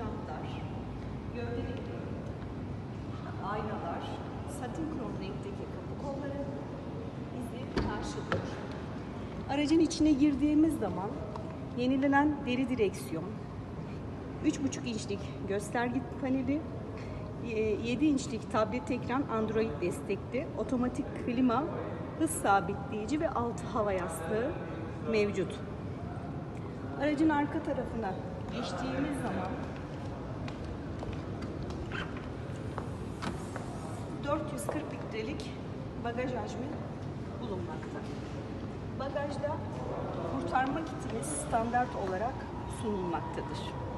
e, jantlar, gövdedeki aynalar, satin krom renkteki kapı kolları bizi karşılıyor. Aracın içine girdiğimiz zaman yenilenen deri direksiyon, 3,5 inçlik gösterge paneli, e, 7 inçlik tablet ekran Android destekli, otomatik klima, hız sabitleyici ve altı hava yastığı mevcut. Aracın arka tarafına geçtiğimiz zaman 440 litrelik bagaj hacmi bulunmakta. Bagajda kurtarma kitimiz standart olarak sunulmaktadır.